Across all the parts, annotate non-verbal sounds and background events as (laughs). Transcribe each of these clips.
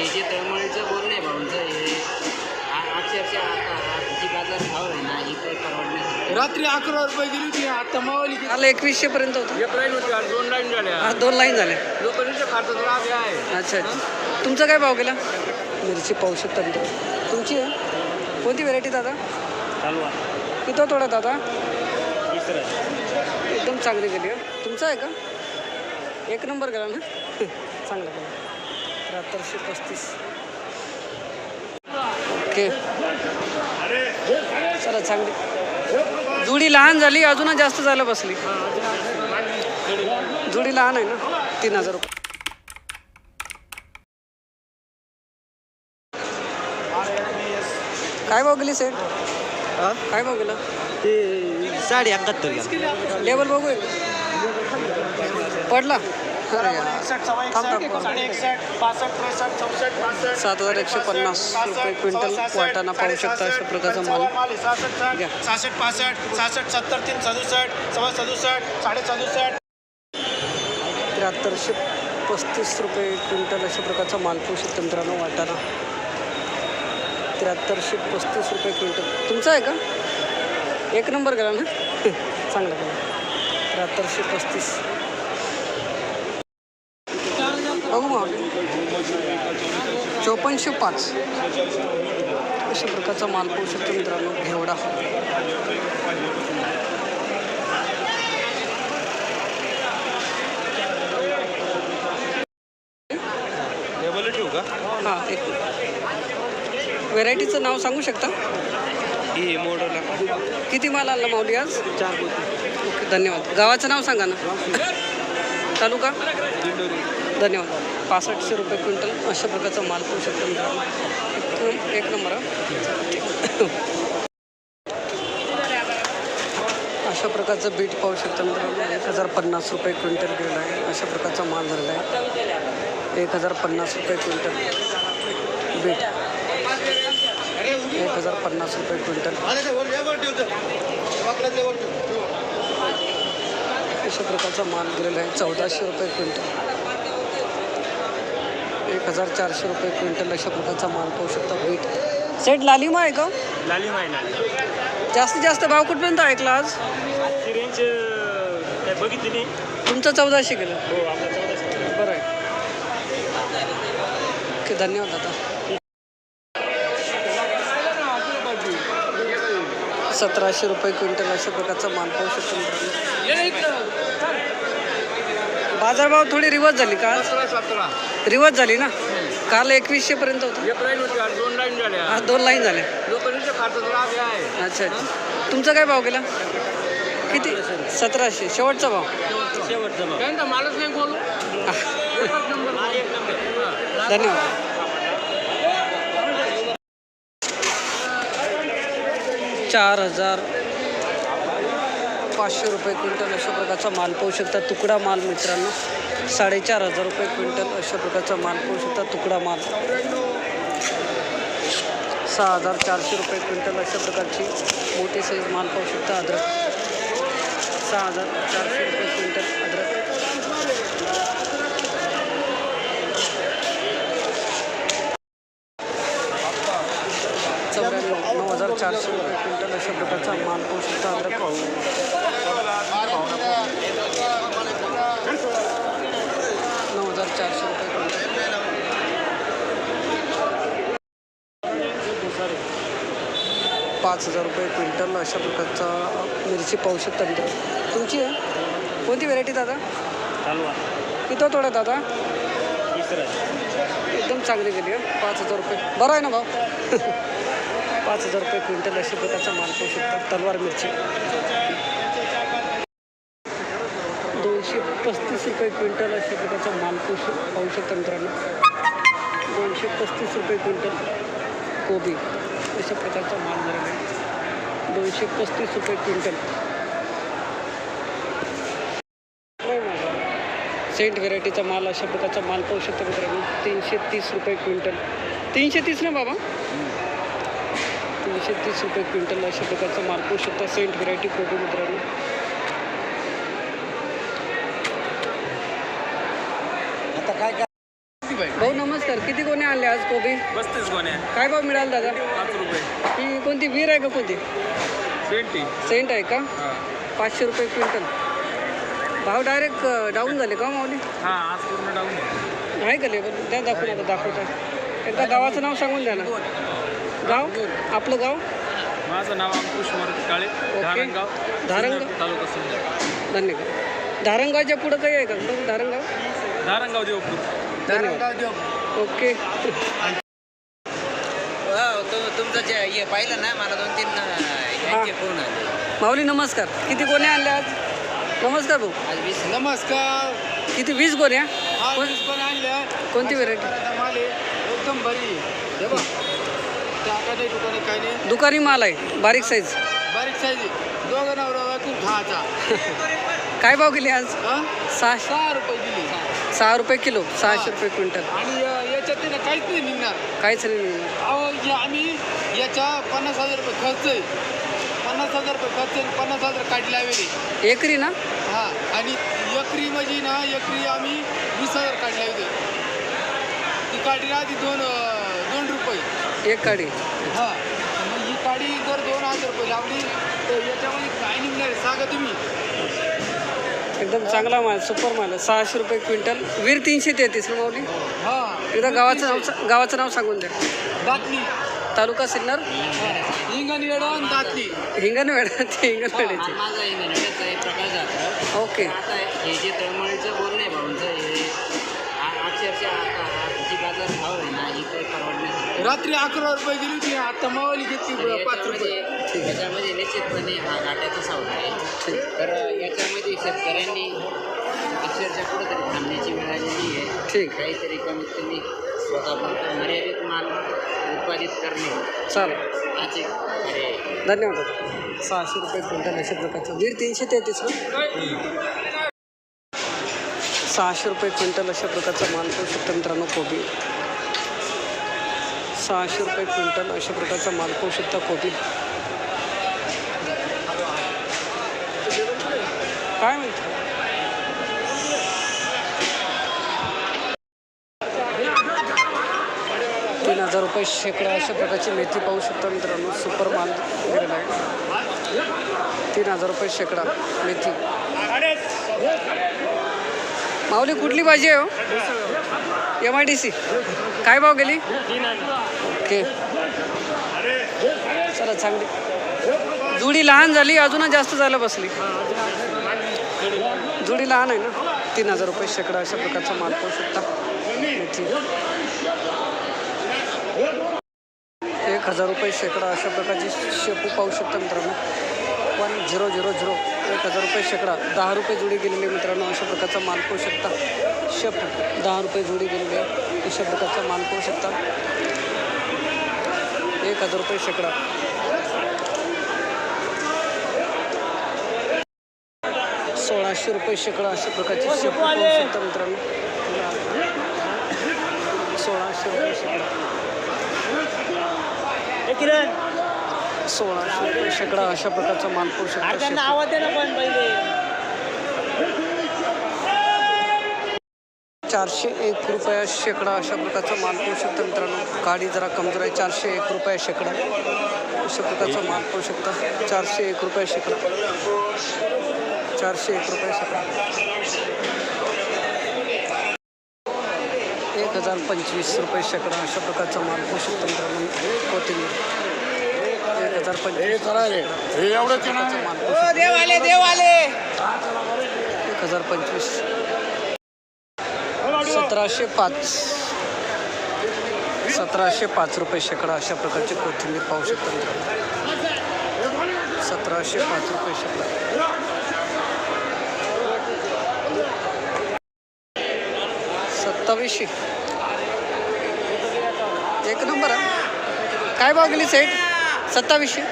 हे जे तळमळीचं बोलणं आहे भाऊंचं हे आ- अक्षरशः आता आजची बाजार भाव आहे ना ही काही रात्री अकरा रुपये गेली होती आता मावली काल एकवीसशे पर्यंत होतं. एक लाईन होती आज दोन लाईन झाल्या. आज दोन लाईन झाल्या. लोकांच्या खात्यात राग आहे. अच्छा अच्छा. तुमचा काय भाव गेला? मिरची पाहू शकता मित्र तुमची आहे कोणती व्हेरायटी दादा? चालू आहे. किती थोडा दादा? एकदम चांगली गेली आहे तुमचा आहे का? एक नंबर गेला ना? (laughs) चांगला गेला. त्र्याहत्तरशे पस्तीस ओके. चला चांगली. जुडी लहान झाली अजूनच जास्त झालं बसली. जुडी लहान आहे ना? तीन हजार रुपये. काय भाव गेली सेट काय भाव गेला ते साडे एकाहत्तर लेवल बघू. पडला? सात हजार एकशे पन्नास रुपये क्विंटल वाटाणा पाहू शकता अशा प्रकारचा माल. सहासष्ट पासष्ट सहासष्ट सत्तर तीन सदुसष्ट सव्वा सदुसष्ट साडे सदुसष्ट त्र्याहत्तरशे पस्तीस रुपये क्विंटल अशा प्रकारचा माल पाहू शकतो मित्रांनो वाटाणा. त्र्याहत्तरशे पस्तीस रुपये क्विंटल. तुमचा आहे का? एक नंबर गेला ना. (laughs) चांगला गेला त्र्याहत्तरशे पस्तीस बघू मग चोपन्नशे पाच. अशा प्रकारचा माल पाहू शकतो मित्रांनो घेवडा. हां एक व्हेरायटीचं नाव सांगू शकता? ही मोडला किती माल आणला माऊली आज? चार ओके धन्यवाद. गावाचं नाव सांगा ना. तालुका? धन्यवाद. पासष्टशे रुपये क्विंटल अशा प्रकारचा माल पाहू शकतो मित्रांनो. एक- नंबर अशा प्रकारचं बीट पाहू शकतो मित्रांनो. एक हजार पन्नास रुपये क्विंटल गेला आहे. अशा प्रकारचा माल झालेला आहे. एक हजार पन्नास रुपये क्विंटल बीट. एक हजार पन्नास रुपये क्विंटल. अशा प्रकारचा माल गेलेला आहे. चौदाशे रुपये क्विंटल. एक हजार चारशे रुपये क्विंटल अशा प्रकारचा माल पाहू शकता. बीट. सेट लालिमा आहे का? लाली माहिना जास्तीत जास्त भाव कुठपर्यंत ऐकला आज? रेंज काय बघितली नाही. तुमचं चौदाशे गेलं हो आपला चौदा बरं आहे. ओके धन्यवाद दादा. सतराशे रुपये क्विंटल अशा प्रकारचा माल पाहू शकतो मित्रांनो. बाजारभाव थोडी रिवर्स झाली का सतरा रिवर्स झाली ना? काल एकवीसशे पर्यंत होतं. एक लाईन होती आज दोन लाईन झाल्या. आज दोन लाईन झाल्या. लोकांच्या खात्यात राग आहे. अच्छा अच्छा. तुमचा काय भाव गेला? किती? सतराशे. शेवटचा भाव. शेवटचा भाव. त्यांचा मालच नाही बोलू धन्यवाद. चार हजार. पाचशे रुपये क्विंटल अशा प्रकारचा माल पाहू शकता. तुकडा माल मित्रांनो साडेचार हजार रुपये क्विंटल अशा प्रकारचा माल पाहू शकता तुकडा माल. सहा हजार चारशे रुपये क्विंटल अशा प्रकारची मोठी साईज माल पाहू शकता अद्रक. सहा हजार चारशे रुपये क्विंटल अद्रक. चौऱ्याण्णव नऊ हजार चारशे रुपये क्विंटल अशा प्रकारचा माल पाहू शकता अद्रक नऊ हजार चारशे रुपये क्विंटल. पाच हजार रुपये क्विंटल अशा प्रकारचा मिरची पाहू शकता तुमची आहे? कोणती व्हेरायटी दादा? किती थोडा दादा? एकदम चांगली गेली आहे. पाच हजार रुपये. बरं आहे ना भाव पाच हजार रुपये क्विंटल अशा प्रकारचा माल पाहू शकता. तलवार मिरची. दोनशे पस्तीस रुपये क्विंटल अशा प्रकारचा माल पाहू पाहू शकता मित्रांनो. दोनशे पस्तीस रुपये क्विंटल कोबी अशा प्रकारचा माल झालेला आहे दोनशे पस्तीस रुपये क्विंटल. सेंट व्हेरायटीचा माल अशा प्रकारचा माल पाहू शकता मित्रांनो. तीनशे तीस रुपये क्विंटल. तीनशे तीस ना बाबा? तीनशे तीस रुपये क्विंटल अशा प्रकारचा माल पाहू शकता सेंट व्हेरायटी कोबी मित्रांनो आता काय काय? भाऊ नमस्कार. किती कोणी आणले आज कोबी? पस्तीस गोण्या. काय भाव मिळाला दादा? पाच रुपये. ही कोणती? वीर आहे का कोणती? ट्वेंटी सेंट आहे का? हां. पाचशे रुपये क्विंटल. भाव डायरेक्ट डाऊन झाले का माऊली? हां आज पूर्ण डाऊन आहे. आहे का लेबर द्या दाखवून आता दाखवता. एकदा गावाचं नाव सांगून द्या ना. गाव? आपलं गाव? माझं नाव अंकुश मारुती काळे धारणगाव धारणगाव? तालुका धन्यवाद. धारणगावच्या पुढं काही आहे का? धारणगाव? धारणगाव देवपूर. धन्यवाद. ओके. हो तु तुमचं जे हे पाहिलं ना मला दोन तीन यांचे फोन आले. माऊली नमस्कार. किती गोण्या आणल्या आज? नमस्कार भाऊ. आज वीस. नमस्कार. किती वीस हा कोण- आणल्या. कोणती व्हेरायटी माल आहे. एकदम बरी टाका नाही दुकाने काही नाही. दुकानी माल आहे बारीक साईज बारीक साईज दोघं नवरा खायचा काय भाव गेली आज? हा? सहाशे सहा रुपये दिली. सहा रुपये किलो सहाशे रुपये क्विंटल. आणि अ, याच्यात ना काहीच नाही निघणार. काहीच नाही अहो आम्ही याच्या पन्नास हजार रुपये खर्च आहे. पन्नास हजार रुपये खर्च आहे पन्नास हजार काढी लावले एकरी ना? हा. आणि एकरी म्हणजे ना एकरी आम्ही वीस हजार काढी लावते ती काढी राहते दोन अ, एक काडी. हा मग ही काडी जर दोन हजार रुपये लावली तर याच्यामध्ये काय निघणार आहे? सांगा तुम्ही. एकदम चांगला माल सुपर माल आहे. सहाशे रुपये क्विंटल. वीर तीनशे तेहतीस ना माऊली. हा एकदा गावाचं नाव गावाचं नाव सांगून द्या. दातली तालुका सिन्नर? हिंगण येडवण दातली. हिंगणवेडा ते हिंगणवेड्याचे माझा इंग्रजाचा एक प्रकार जातो ओके. आता हे जे तळमळीचं बोलणं आहे भाऊंचं हे आ- अक्षरशः आता आजची बाजार भाव आहे ना ही काही परवडण्यासारखं रात्री अकरा रुपये गेली होती आता मावाली घेतली पाच रुपये? याच्यामध्ये याच्यामध्ये निश्चितपणे हा घाट्याचा सौदा आहे. ठीक तर याच्यामध्ये शेतकऱ्यांनी अक्षरशः कुठंतरी थांबण्याची वेळ आलेली आहे. ठीक. काहीतरी कमीत कमी स्वतः मर्यादित माल उत्पादित करणे चालेल. हाच एक आहे. धन्यवाद. सहाशे रुपये क्विंटल अशा प्रकारचं. वीर तीनशे तेहतीस ना सहाशे रुपये क्विंटल अशा प्रकारचा माल पाहू शकता मित्रांनो कोबी. सहाशे रुपये क्विंटल अशा प्रकारचा माल पाहू शकता कोबी काय म्हणतो तीन हजार रुपये शेकडा अशा प्रकारची मेथी पाहू शकता मित्रांनो. सुपर माल गेलेला आहे तीन हजार रुपये शेकडा मेथी. माऊली कुठली भाजी आहे हो? एम आय डी सी काय भाव गेली? ओके. चला चांगली. जुडी लहान झाली अजूनच जास्त जायला बसली. जुडी लहान आहे ना? तीन हजार रुपये शेकडा अशा प्रकारचा माल पाहू शकता. एक हजार रुपये शेकडा अशा प्रकारची शेपू पाहू शकता मित्रांनो. One zero zero zero. एक हजार रुपये शेकडा. दहा रुपये जुडी गेलेली मित्रांनो अशा प्रकारचा माल पाहू शकता. शेपू. दहा रुपये जुडी गेलेली अशा प्रकारचा माल पाहू शकता. एक हजार रुपये शेकडा? सोळाशे रुपये शेकडा अशा प्रकारची शेपू पाहू शकता मित्रांनो. सोळाशे रुपये शेकडा. सोळाशे रुपये शेकडा अशा प्रकारचा माल पाहू शकता शेपू. चारशे एक रुपया शेकडा अशा प्रकारचा माल पाहू शकता मित्रांनो. गाडी जरा कमजोर आहे चारशे एक रुपया शेकडा. अशा प्रकारचा माल पाहू शकता. चारशे एक रुपया शेकडा. चारशे एक रुपया शेकडा. एक हजार पंचवीस रुपये शेकडा अशा प्रकारचा माल पाहू शकता मित्रांनो. कोथिंबीर. एक हजार पंचवीस माल. एक हजार पंचवीस. सतराशे पाच. सतराशे पाच रुपये शेकडा अशा प्रकारची कोथिंबीर पाहू शकता सतराशे पाच रुपये शेकडा. सत्तावीसशे. एक नंबर आहे काय भाव गेली सेट सत्तावीसशे.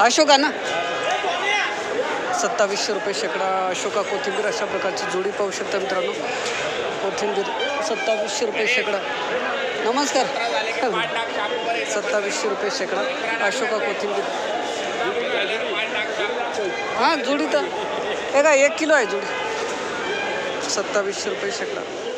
अशोका ना सत्तावीसशे रुपये शेकडा अशोका कोथिंबीर अशा प्रकारची जोडी पाहू शकता मित्रांनो. कोथिंबीर सत्तावीसशे रुपये शेकडा. नमस्कार. सत्तावीसशे रुपये शेकडा अशोका कोथिंबीर. हां जोडी तर हे का एक किलो आहे जोडी. सत्तावीसशे रुपये शेकडा.